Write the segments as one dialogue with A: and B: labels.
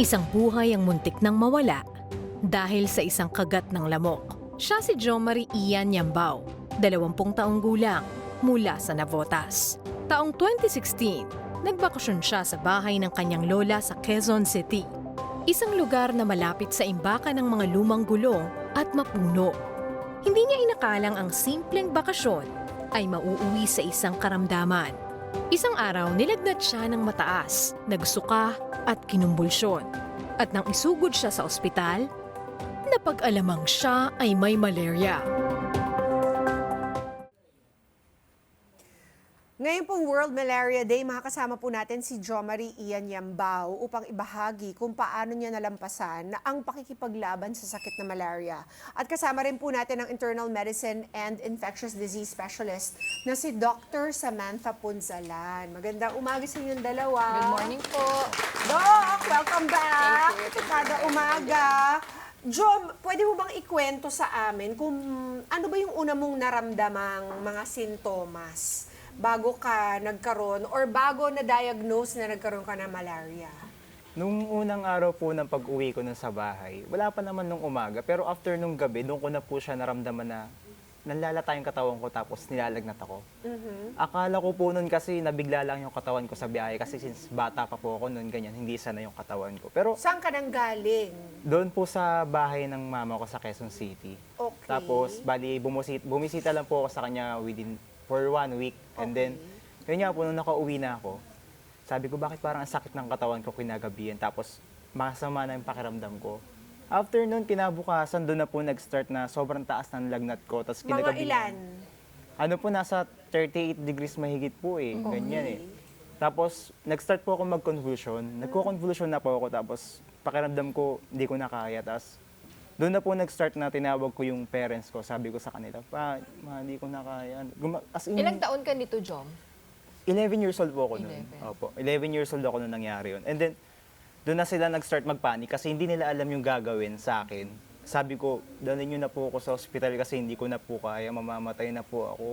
A: Isang buhay ang muntik nang mawala dahil sa isang kagat ng lamok. Siya si Jo Marie Ian Yambao, 20 taong gulang, mula sa Navotas. Taong 2016, nagbakasyon siya sa bahay ng kanyang lola sa Quezon City. Isang lugar na malapit sa imbakan ng mga lumang gulong at mapuno. Hindi niya inakalang ang simpleng bakasyon ay mauuwi sa isang karamdaman. Isang araw, nilagnat siya ng mataas, nagsuka at kinumbulsyon. At nang isugod siya sa ospital, napag-alamang siya ay may malaria.
B: Ngayon pong World Malaria Day, makakasama po natin si Jo Marie Ian Yambao upang ibahagi kung paano niya nalampasan ang pakikipaglaban sa sakit na malaria. At kasama rin po natin ang Internal Medicine and Infectious Disease Specialist na si Dr. Samantha Punzalan. Magandang umaga sa inyong dalawa.
C: Good morning po.
B: Doc, welcome back.
C: Thank you.
B: Kada umaga. Jo, pwede mo bang ikwento sa amin kung ano ba yung una mong naramdamang mga sintomas bago ka nagkaroon or bago na-diagnose na nagkaroon ka ng malaria?
D: Nung unang araw po ng pag-uwi ko nun sa bahay, wala pa naman nung umaga. Pero after nung gabi, doon ko na po siya naramdaman na nanlalata yung katawan ko tapos nilalagnat ako. Akala ko po nun kasi nabigla lang yung katawan ko sa biyahe kasi since bata pa po ako nun ganyan, hindi sana yung katawan ko. Pero
B: Saan ka nang galing?
D: doon po sa bahay ng mama ko sa Quezon City.
B: Okay.
D: Tapos, bali, bumusit, bumisita lang po ako sa kanya within, for one week. And then, yun nga po, nung nakauwi na ako, sabi ko, bakit parang ang sakit ng katawan ko kinagabihan? Tapos, masama na yung pakiramdam ko. After nun, kinabukasan, doon na po nag-start na sobrang taas ng lagnat ko. Tapos,
B: Mga
D: kinagabihan.
B: ilan?
D: Ano po, nasa 38 degrees mahigit po eh. Ganyan eh. Tapos, nag-start po ako mag-convulsion. Nagko-convulsion na po ako. Tapos, pakiramdam ko, hindi ko na kaya. Tapos, doon na po nag-start na tinawag ko yung parents ko. Sabi ko sa kanila, pa, ma, hindi ko na kaya. Guma- as in,
C: Ilang taon ka nito, Jom?
D: 11 years old po ako noon.
C: 11.
D: Opo, 11 years old ako noon nangyari yun. And then, doon na sila nag-start magpanik kasi hindi nila alam yung gagawin sa akin. Sabi ko, dalhin nyo na po ako sa hospital kasi hindi ko na po kaya, mamamatay na po ako.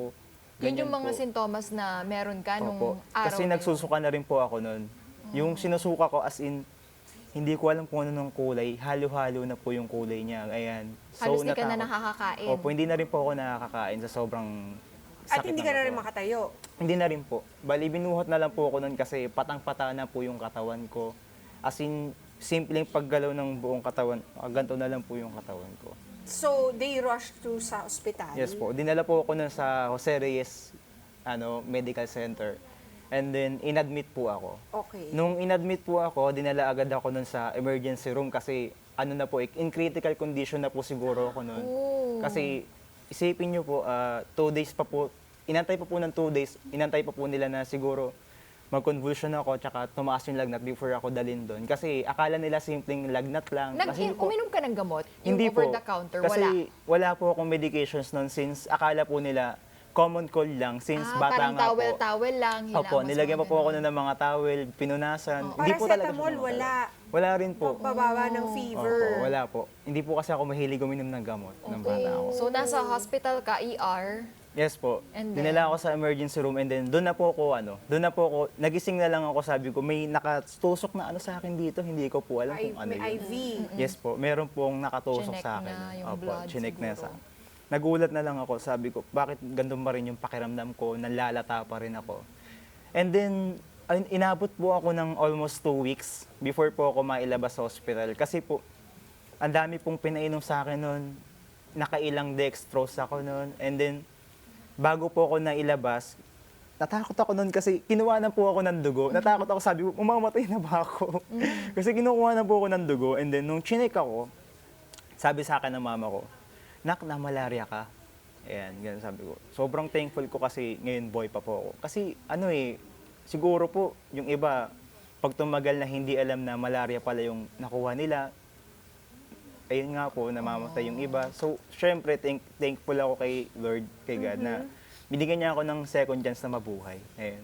C: Yun
D: Ganyan
C: yung mga
D: po.
C: sintomas na meron ka nung
D: Opo.
C: araw
D: Kasi
C: na yun.
D: nagsusuka na rin po ako noon. Yung sinusuka ko as in, hindi ko alam kung ano ng kulay. Halo-halo na po yung kulay niya. Ayan.
C: Halos di ka na
D: natakot.
C: nakakakain.
D: Opo, hindi na rin po ako nakakakain sa sobrang
B: At
D: sakit
B: hindi
D: ng
B: ka na rin makatayo.
D: Hindi na rin po. Bali, binuhat na lang po ako noon kasi patang-pata na po yung katawan ko. As in, simpleng paggalaw ng buong katawan, ah, ganito na lang po yung katawan ko.
B: So, they rushed to sa ospital?
D: Yes po. Dinala po ako nun sa Jose Reyes ano, Medical Center. And then, inadmit po ako.
B: Okay.
D: Nung inadmit po ako, dinala agad ako nun sa emergency room kasi ano na po, in critical condition na po siguro ako nun.
C: Oh.
D: Kasi isipin nyo po, ah, two days pa po, inantay pa po ng two days, inantay pa po nila na siguro mag-convulsion ako tsaka tumaas yung lagnat before ako dalhin doon. Kasi akala nila simpleng lagnat lang.
C: Nag
D: Kasi po-
C: uminom ka ng gamot? Yung
D: hindi
C: over
D: po.
C: the counter?
D: Kasi
C: wala?
D: wala po akong medications noon since akala po nila common cold lang since
C: Ah,
D: bata
C: parang
D: nga po.
C: towel-towel lang.
D: Opo, nilagyan
C: mo,
D: pa po ako nun ng mga towel, pinunasan. Hindi po talaga siya
B: Paracetamol,
D: gumagalaw.
B: wala.
D: Wala rin po.
B: Pababa ng fever.
D: Opo, wala po. Hindi po kasi ako mahilig uminom ng gamot ng bata ako.
C: So, nasa hospital ka, ER.
D: Yes po.
C: And then?
D: Dinala ako sa emergency room and then doon na po ako ano, doon na po ako nagising na lang ako sabi ko may nakatusok na ano sa akin dito, hindi ko po alam
B: I-
D: kung ano
B: may
D: yun.
B: IV.
D: Yes po, meron pong nakatusok
C: Chinek
D: sa akin.
C: na yung
D: Opo,
C: blood
D: chinek na
C: siguro.
D: sa. Nagulat na lang ako, sabi ko, bakit ganun pa rin yung pakiramdam ko, nalalata pa rin ako. And then, in- inabot po ako ng almost two weeks before po ako mailabas sa hospital. Kasi po, ang dami pong pinainom sa akin noon. Nakailang dextrose ako noon. And then, bago po ako nailabas, natakot ako noon kasi kinuha na po ako ng dugo. Natakot ako, sabi ko, umamatay na ba ako? kasi kinukuha na po ako ng dugo. And then, nung chinek ako, sabi sa akin ng mama ko, Nak, na malaria ka. Ayan, ganun sabi ko. Sobrang thankful ko kasi ngayon boy pa po ako. Kasi ano eh, siguro po yung iba, pag tumagal na hindi alam na malaria pala yung nakuha nila, ayun nga po, namamatay yung iba. So, syempre, thank, thankful ako kay Lord, kay God, na binigyan niya ako ng second chance na mabuhay. Ayun.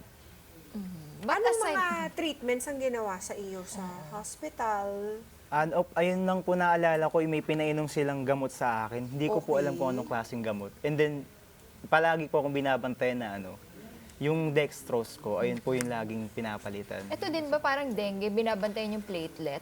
C: But
B: Anong mga treatments ang ginawa sa iyo sa hospital?
D: And op, ayun lang po naalala ko, may pinainom silang gamot sa akin. Hindi ko po
B: Okay.
D: alam kung anong klaseng gamot. And then, palagi po akong binabantayan na ano, yung dextrose ko, ayun po yung laging pinapalitan.
C: Ito din ba parang dengue, binabantayan yung platelet?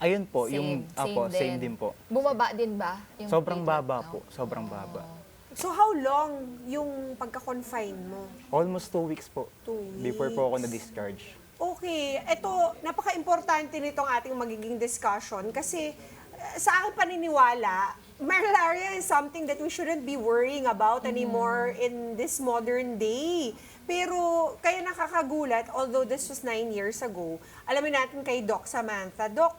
D: Ayun po,
C: Same,
D: yung
C: same
D: apo,
C: din.
D: same din po.
C: Bumaba din ba? Yung
D: Sobrang
C: platelet
D: baba
C: count?
D: po, sobrang baba.
B: So how long yung pagka-confine mo?
D: Almost two weeks po.
B: Two
D: Before po ako
B: weeks.
D: na-discharge.
B: Okay, ito, napaka-importante nitong ating magiging discussion kasi eh, sa aking paniniwala, malaria is something that we shouldn't be worrying about anymore in this modern day. Pero kaya nakakagulat, although this was nine years ago, alamin natin kay Doc Samantha. Doc,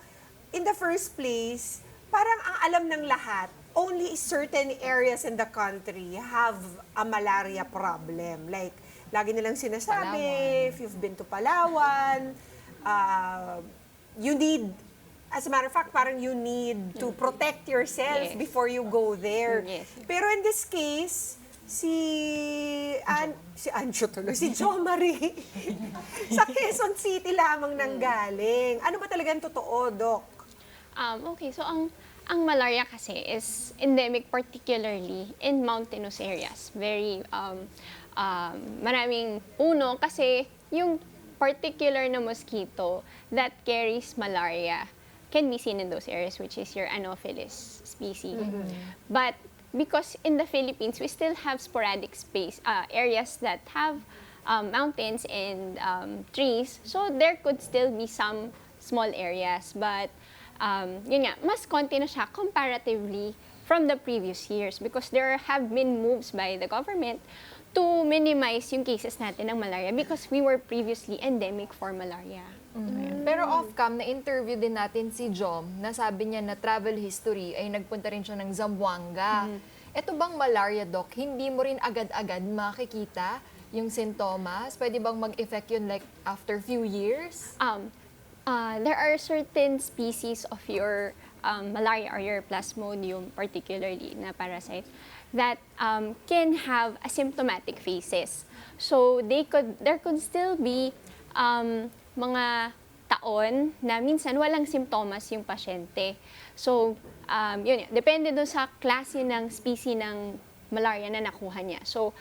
B: in the first place, parang ang alam ng lahat, only certain areas in the country have a malaria problem. Like, lagi nilang sinasabi,
C: Palawan.
B: if you've been to Palawan, uh, you need, as a matter of fact, parang you need to protect yourself
E: Yes.
B: before you go there.
E: Yes.
B: Pero in this case, si An si Ancho tuloy, si Jo Marie, sa Quezon City lamang nanggaling. Ano ba talagang totoo, Doc?
E: Um, okay, so ang ang malaria kasi is endemic particularly in mountainous areas. Very um, um, maraming uno kasi yung particular na mosquito that carries malaria can be seen in those areas which is your Anopheles species. But because in the Philippines we still have sporadic space uh, areas that have um, mountains and um, trees, so there could still be some small areas, but um, yun nga, mas konti na siya comparatively from the previous years because there have been moves by the government to minimize yung cases natin ng malaria because we were previously endemic for malaria.
C: Pero off-cam, na-interview din natin si Jom na sabi niya na travel history ay nagpunta rin siya ng Zamboanga. Ito bang malaria, Doc? Hindi mo rin agad-agad makikita yung sintomas? Pwede bang mag-effect yun like after few years?
E: um, uh, there are certain species of your um, malaria or your plasmodium particularly na parasite that um, can have asymptomatic phases. So they could there could still be um, mga taon na minsan walang simptomas yung pasyente. So, um, yun, depende dun sa klase ng species ng malaria na nakuha niya. So,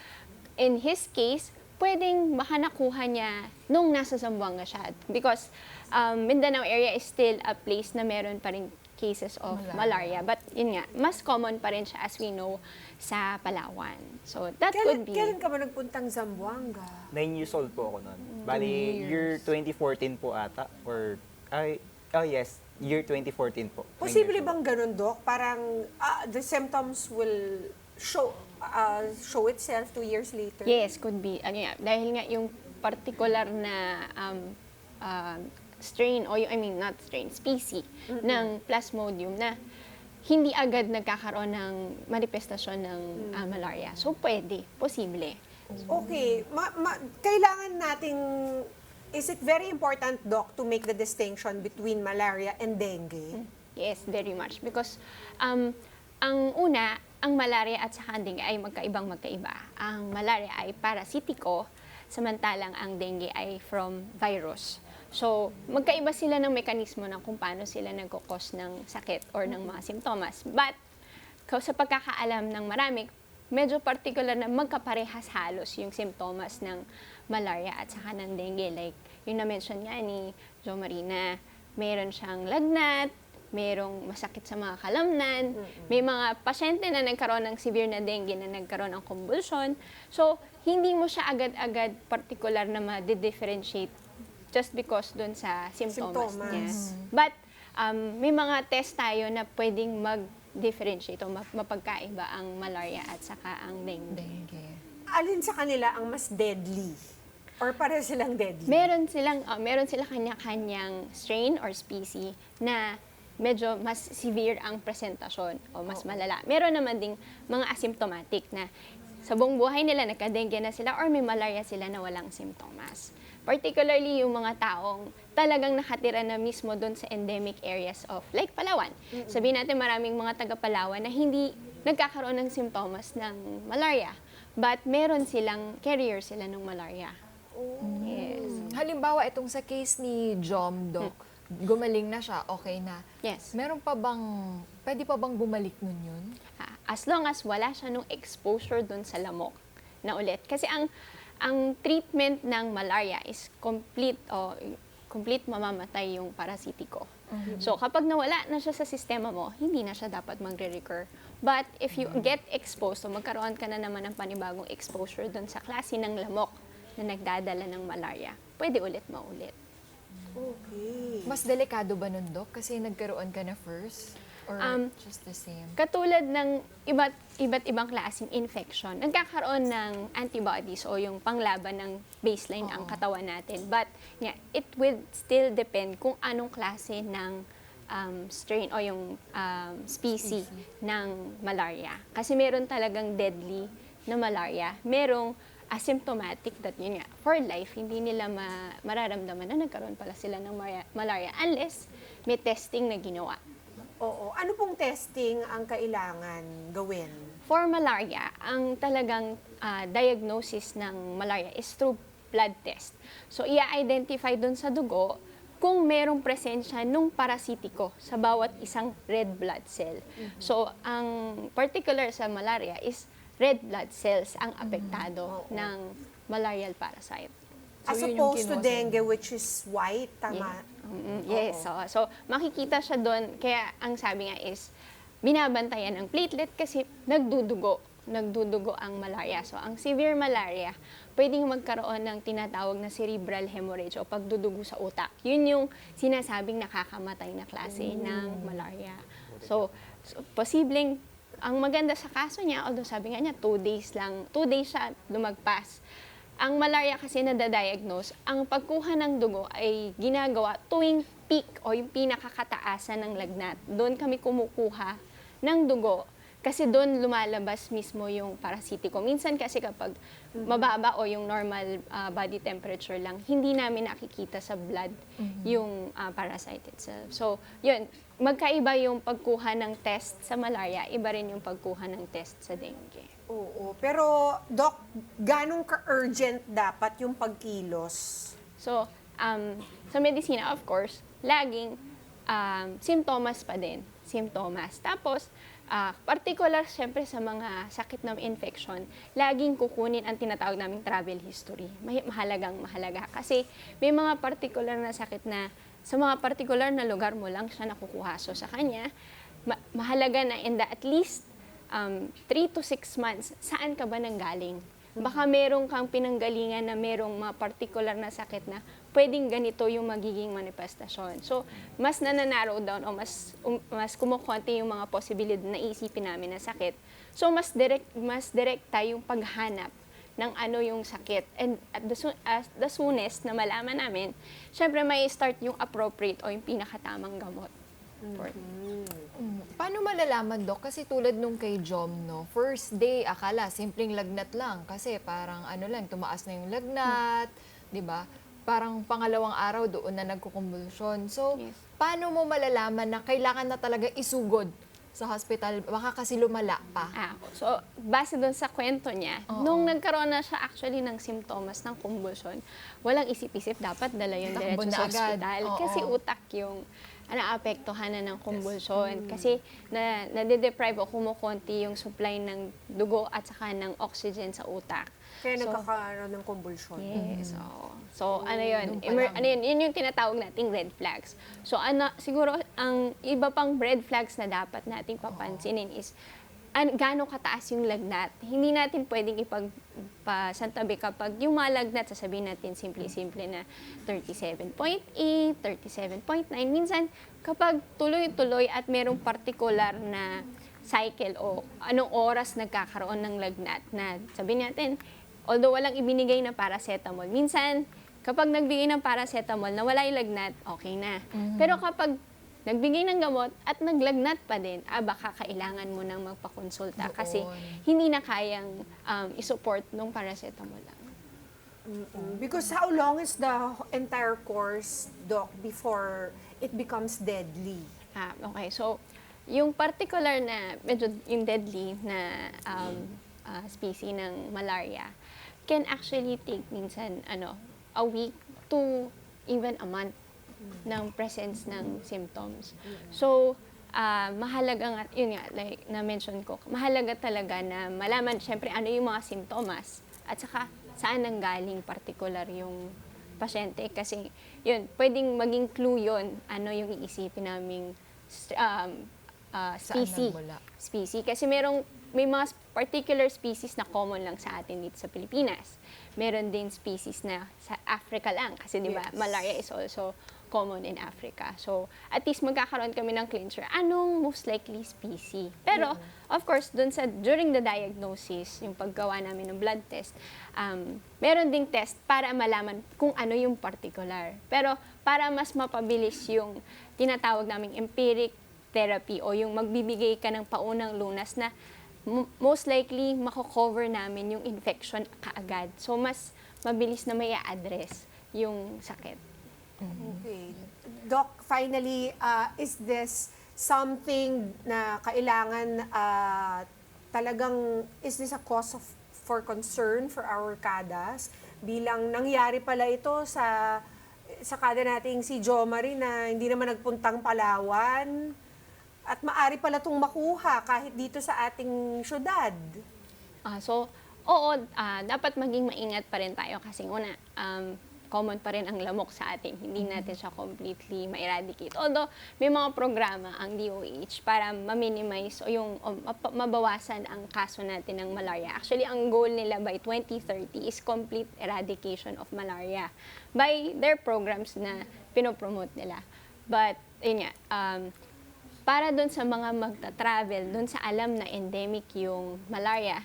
E: in his case, pwedeng baka nakuha niya nung nasa Zamboanga siya. Because um, Mindanao area is still a place na meron pa rin cases of malaria. But yun nga, mas common pa rin siya as we know sa Palawan. So that
B: Kailan,
E: could be...
B: kailan ka ba nagpuntang Zamboanga?
D: Nine years old po ako noon. Bali, year 2014 po ata. Or, ay, oh yes, year 2014 po.
B: Posible bang ganun, Doc? Parang ah, the symptoms will show ah, show itself two years later?
E: Yes, could be. Ano nga, dahil nga yung particular na um, um, strain, o yung, I mean, not strain, species ng Plasmodium na hindi agad nagkakaroon ng manifestasyon ng ah, malaria. So, pwede. Posible.
B: Okay, ma- ma- kailangan nating is it very important doc to make the distinction between malaria and dengue?
E: Yes, very much. Because um, ang una, ang malaria at saka ang dengue ay magkaibang magkaiba. Ang malaria ay parasitiko, samantalang ang dengue ay from virus. So, magkaiba sila ng mekanismo ng kung paano sila nagkukos ng sakit or ng mga simptomas. But, sa pagkakaalam ng marami, medyo particular na magkaparehas halos yung simptomas ng malaria at saka ng dengue. Like, yung na-mention nga ni Jo Marina, meron siyang lagnat, merong masakit sa mga kalamnan, may mga pasyente na nagkaroon ng severe na dengue na nagkaroon ng convulsion. So, hindi mo siya agad-agad particular na ma-differentiate just because dun sa symptomas,
B: Symptomas.
E: niya. But, um, may mga test tayo na pwedeng mag-differentiate o map- mapagkaiba ang malaria at saka ang dengue.
C: Dengue.
B: Alin sa kanila ang mas deadly? Or pareho silang deadly?
E: Meron silang ah, meron sila kanya-kanyang strain or species na medyo mas severe ang presentasyon o mas malala. Meron naman ding mga asymptomatic na sa buong buhay nila nagka-dengue na sila or may malaria sila na walang simptomas. Particularly yung mga taong talagang nakatira na mismo doon sa endemic areas of like Palawan. Sabihin natin maraming mga taga Palawan na hindi nagkakaroon ng simptomas ng malaria but meron silang carrier sila ng malaria. Yes.
C: Halimbawa, itong sa case ni Jom, Doc, gumaling na siya, okay na.
E: Yes.
C: Meron pa bang, pwede pa bang bumalik nun yun?
E: Ah, As long as wala siya nung exposure dun sa lamok na ulit. Kasi ang ang treatment ng malaria is complete o complete mamamatay yung parasitiko. So kapag nawala na siya sa sistema mo, hindi na siya dapat magre-recur. But if you get exposed, so magkaroon ka na naman ng panibagong exposure doon sa klase ng lamok na nagdadala ng malaria, pwede ulit maulit.
B: Okay.
C: Mas delikado ba nun, Doc? Kasi nagkaroon ka na first? Or
E: Um,
C: just the same?
E: Katulad ng iba't, iba't ibang klaseng infection, nagkakaroon ng antibodies o yung panglaban ng baseline ang katawan natin. But yeah, it will still depend kung anong klase ng um, strain o yung um, species ng malaria. Kasi meron talagang deadly na malaria. Merong asymptomatic that yun nga, for life, hindi nila ma- mararamdaman na nagkaroon pala sila ng maria- malaria unless may testing na ginawa.
B: Oo. Ano pong testing ang kailangan gawin?
E: For malaria, ang talagang ah, diagnosis ng malaria is through blood test. So, i-identify dun sa dugo kung merong presensya nung parasitiko sa bawat isang red blood cell. So, ang particular sa malaria is red blood cells ang apektado ng malarial parasite.
B: As
C: yun yung
B: opposed to dengue, which is white, tama?
E: Mm, yes, so, so makikita siya doon. Kaya ang sabi nga is, binabantayan ang platelet kasi nagdudugo. Nagdudugo ang malaria. So, ang severe malaria, pwedeng magkaroon ng tinatawag na cerebral hemorrhage o pagdudugo sa utak. Yun yung sinasabing nakakamatay na klase ng malaria. So, so, posibleng, ang maganda sa kaso niya, although sabi nga niya, two days lang, two days siya lumagpas. Ang malaria kasi nadadiagnose, ang pagkuha ng dugo ay ginagawa tuwing peak o yung pinakakataasan ng lagnat. Doon kami kumukuha ng dugo kasi doon lumalabas mismo yung parasitiko. Minsan kasi kapag mababa o yung normal ah, body temperature lang, hindi namin nakikita sa blood yung ah, parasite itself. So, yun, magkaiba yung pagkuha ng test sa malaria, iba rin yung pagkuha ng test sa dengue.
B: Oo. Pero, Doc, ganong ka-urgent dapat yung pagkilos?
E: So, um, sa medisina, of course, laging um, simptomas pa din. Simptomas. Tapos, ah, particular siyempre sa mga sakit ng infection, laging kukunin ang tinatawag naming travel history. May, mahalagang mahalaga. Kasi may mga particular na sakit na sa mga particular na lugar mo lang siya nakukuha. So, sa kanya, ma- mahalaga na in the at least um, 3 to 6 months, saan ka ba nanggaling? Baka merong kang pinanggalingan na merong mga particular na sakit na pwedeng ganito yung magiging manifestasyon. So, mas nananarrow down o mas, um, mas kumukonti yung mga posibilidad na isipin namin na sakit. So, mas direct, mas direkta yung paghanap ng ano yung sakit. And at the, soon, as the soonest na malaman namin, syempre may start yung appropriate o yung pinakatamang gamot. For,
C: Mm. Paano malalaman, Doc? Kasi tulad nung kay Jom, no? First day, akala, simpleng lagnat lang. Kasi parang ano lang, tumaas na yung lagnat, di ba? Parang pangalawang araw doon na nagkukumbulsyon. So,
E: Yes.
C: paano mo malalaman na kailangan na talaga isugod sa hospital? Baka kasi lumala pa.
E: Ah, so, base doon sa kwento niya,
C: Oo.
E: nung nagkaroon na siya actually ng simptomas ng convulsion, walang isip-isip, dapat dala yun
C: Takbo
E: diretso
C: na
E: sa
C: agad.
E: ospital.
C: Oo.
E: Kasi utak yung naapektuhan na ng convulsion. Kasi na, nade-deprive o kumukonti yung supply ng dugo at saka ng oxygen sa utak.
B: Kaya
E: So,
B: nagkakaroon ng convulsion.
E: Yes, oo. So, ano yun? Emer- ano yun? Yun yung tinatawag nating red flags. So, ano, siguro, ang iba pang red flags na dapat nating papansinin is an, gaano kataas yung lagnat. Hindi natin pwedeng ipagpasantabi kapag yung mga lagnat, sasabihin natin simple-simple na 37.8, 37.9. Minsan, kapag tuloy-tuloy at merong particular na cycle o anong oras nagkakaroon ng lagnat na sabihin natin, although walang ibinigay na paracetamol, minsan kapag nagbigay ng paracetamol na wala yung lagnat, okay na. Pero kapag nagbigay ng gamot at naglagnat pa din, ah, baka kailangan mo nang magpakonsulta kasi
C: Doon.
E: hindi na kayang um, isupport nung paracetamol lang.
B: Mm, Because how long is the entire course, Doc, before it becomes deadly?
E: Ah, okay. So, yung particular na, medyo yung deadly na um, ah, species ng malaria can actually take minsan, ano, a week to even a month ng presence ng symptoms. So, ah, mahalaga nga, yun nga, like na-mention ko, mahalaga talaga na malaman, syempre, ano yung mga simptomas at saka saan nanggaling particular yung pasyente kasi yun, pwedeng maging clue yun, ano yung iisipin naming um, ah,
C: Saan
E: species. species. Kasi merong, may mga particular species na common lang sa atin dito sa Pilipinas. Meron din species na sa Africa lang. Kasi di ba,
B: Yes.
E: malaria is also common in Africa. So, at least magkakaroon kami ng clincher. Anong most likely species? Pero, of course, dun sa, during the diagnosis, yung paggawa namin ng blood test, um, meron ding test para malaman kung ano yung particular. Pero, para mas mapabilis yung tinatawag naming empiric therapy o yung magbibigay ka ng paunang lunas na most likely mako-cover namin yung infection kaagad. So, mas mabilis na may address yung sakit.
B: Okay. Doc, finally, uh, is this something na kailangan uh, talagang, is this a cause of, for concern for our kadas? Bilang nangyari pala ito sa sa kada nating si Jo Marie na hindi naman nagpuntang Palawan at maari pala itong makuha kahit dito sa ating syudad.
E: Ah, so, oo, ah, dapat maging maingat pa rin tayo kasi una, um, common pa rin ang lamok sa atin. Hindi natin siya completely ma-eradicate. Although, may mga programa ang DOH para ma-minimize o yung o mabawasan ang kaso natin ng malaria. Actually, ang goal nila by 2030 is complete eradication of malaria by their programs na pinopromote nila. But, yun nga, um, para doon sa mga magta-travel, doon sa alam na endemic yung malaria,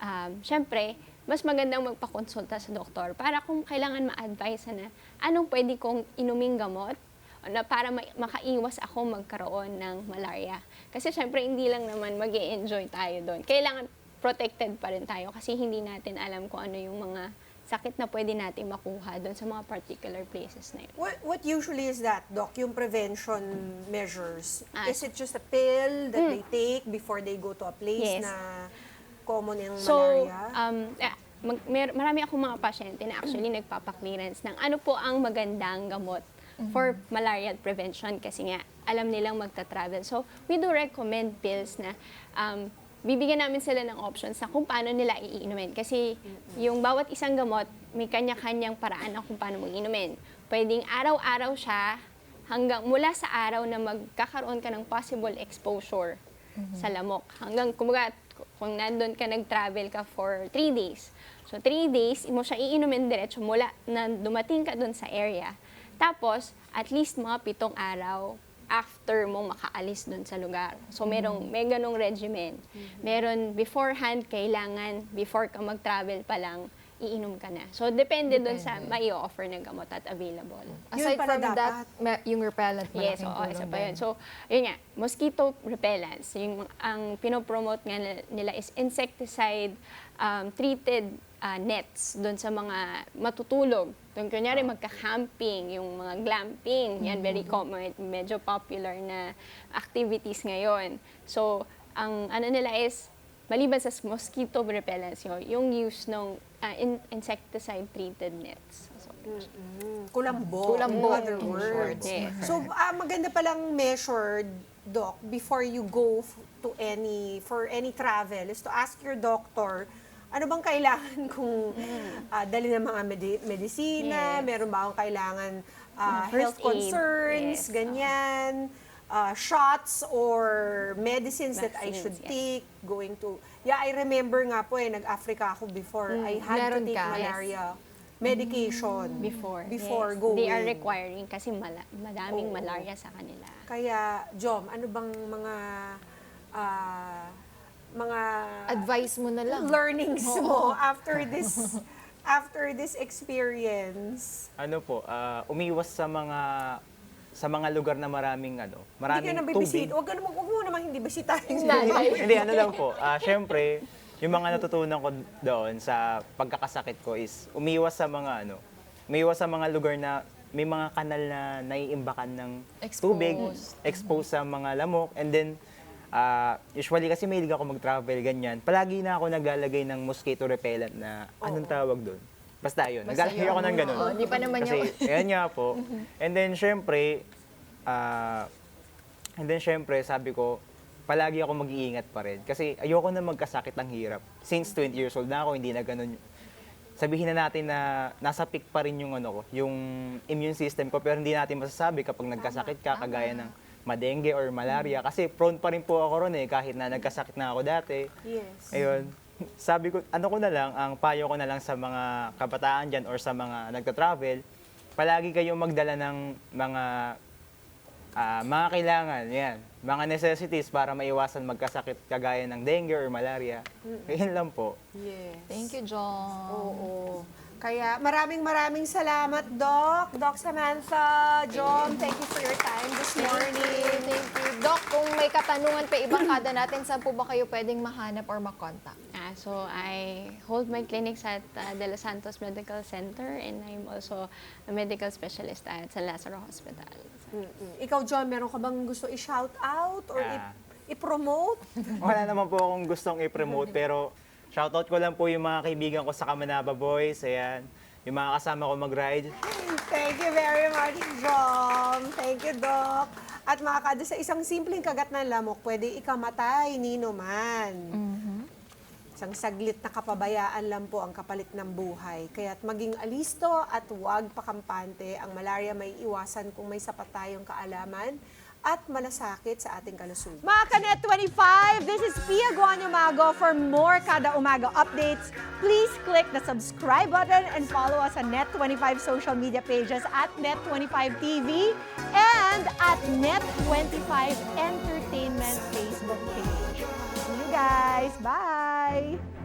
E: um, syempre, mas magandang magpakonsulta sa doktor para kung kailangan ma-advise na anong pwede kong inuming gamot na para ma- makaiwas ako magkaroon ng malaria. Kasi syempre, hindi lang naman mag enjoy tayo doon. Kailangan protected pa rin tayo kasi hindi natin alam kung ano yung mga sakit na pwede nating makuha doon sa mga particular places na yun.
B: What, what usually is that, Doc, yung prevention measures?
E: Ah.
B: Is it just a pill that they take before they go to a place
E: Yes.
B: na common yung
E: So,
B: malaria?
E: um, ah, mag- mer- marami akong mga pasyente na actually nagpapa-clearance ng ano po ang magandang gamot for malaria prevention kasi nga alam nilang magta-travel. So, we do recommend pills na um, bibigyan namin sila ng options na kung paano nila iinumin. Kasi yung bawat isang gamot, may kanya-kanyang paraan na kung paano mo iinumin. Pwedeng araw-araw siya hanggang mula sa araw na magkakaroon ka ng possible exposure sa lamok. Hanggang, kumbaga, kung nandun ka, nag-travel ka for three days. So, three days, mo siya iinumin diretso mula na dumating ka dun sa area. Tapos, at least mga pitong araw after mo makaalis dun sa lugar. So, merong, may ganong regimen. Meron beforehand, kailangan, before ka mag-travel pa lang, iinom ka na. So, depende, dun sa mai offer na gamot at available.
C: Aside from that,
B: dapat.
C: ma- yung repellent,
E: Yes,
C: malaking
E: oo, isa
C: tulong
E: pa yun. So, yun nga, mosquito repellents. Yung, ang pinopromote nga nila- nila is insecticide um, treated uh, nets doon sa mga matutulog. Doon kunyari magka-camping, yung mga glamping, yan very common, medyo popular na activities ngayon. So, ang ano nila is, maliban sa mosquito repellents, yun, yung use ng uh, in- insecticide treated nets. So,
B: Mm, kulambo,
C: Kulambo,
B: in other
C: in
B: words.
E: Yes.
B: So, ah, maganda palang measured, Doc, before you go f- to any, for any travel, is to ask your doctor, ano bang kailangan kung ah, dali ng mga medi- medisina,
E: Yes.
B: meron ba akong kailangan
E: first
B: health
E: aid.
B: concerns,
E: Yes.
B: ganyan, ah, shots or medicines that I
E: Vaccines,
B: should
E: yes.
B: take going to... Yeah, I remember nga po eh, nag-Africa ako before. I had to
C: Meron
B: take
C: ka? Yes.
B: malaria medication.
E: before.
B: Before
E: yes.
B: going.
E: They are requiring kasi mala- madaming
B: Oo.
E: malaria sa kanila.
B: Kaya, Jom, ano bang mga
C: Advice mo na lang.
B: learnings mo after this after this experience?
D: Ano po, ah, umiwas sa mga sa mga lugar na maraming ano,
B: Hindi ka
D: maraming
B: na
D: tubig.
B: bibisita. Huwag ka naman, huwag mo naman hindi bisitahin.
D: Hindi, ano lang po. ah, Siyempre, yung mga natutunan ko doon sa pagkakasakit ko is umiwas sa mga ano, umiwas sa mga lugar na may mga kanal na naiimbakan ng tubig,
C: Exposed.
D: exposed sa mga lamok, and then, ah, usually kasi mahilig ako mag-travel, ganyan. Palagi na ako naglalagay ng mosquito repellent na, anong tawag doon? Basta yun,
C: Basta
D: naglalagay
C: yun.
D: ako ng ganun.
C: Oo, di pa naman
D: Kasi,
C: yun.
D: ayan nga po. And then, syempre, ah, and then, syempre, sabi ko, palagi ako mag-iingat pa rin. Kasi ayoko na magkasakit ng hirap. Since 20 years old na ako, hindi na ganun. sabihin na natin na nasa peak pa rin yung ano ko, yung immune system ko pero hindi natin masasabi kapag nagkasakit ka kagaya ng madengue or malaria kasi prone pa rin po ako ron eh kahit na nagkasakit na ako dati.
B: Yes.
D: Ayun. Sabi ko, ano ko na lang, ang payo ko na lang sa mga kabataan dyan or sa mga nagta-travel, palagi kayong magdala ng mga ah, mga kailangan, yan, mga necessities para maiwasan magkasakit kagaya ng dengue or malaria. Yun lang po.
B: Yes.
C: Thank you, Jom.
B: Oo. Kaya maraming maraming salamat, Doc. Doc Samantha, John, thank you for your time this morning.
C: Thank you. Doc, kung may katanungan pa ibang kada natin, saan po ba kayo pwedeng mahanap or makontak?
E: Ah, so I hold my clinics at uh, De Los Santos Medical Center and I'm also a medical specialist at San Lazaro Hospital.
B: Mm-mm. Ikaw, John, meron ka bang gusto i-shout out or i-
D: Ah.
B: i-promote?
D: Wala naman po akong gustong i-promote pero shoutout ko lang po yung mga kaibigan ko sa Kamanaba Boys, ayan, yung mga kasama ko mag-ride.
B: Thank you very much, John. Thank you, Doc. At mga kada, sa isang simpleng kagat ng lamok, pwede ikamatay, nino man. Isang saglit na kapabayaan lang po ang kapalit ng buhay. Kaya't maging alisto at huwag pakampante. Ang malaria may iwasan kung may sapat tayong kaalaman at malasakit sa ating kalusugan. Mga Kanet 25, this is Pia Guanyo Mago. For more Kada Umaga updates, please click the subscribe button and follow us on Net25 social media pages at Net25 TV and at Net25 Entertainment Facebook page. See you guys. Bye!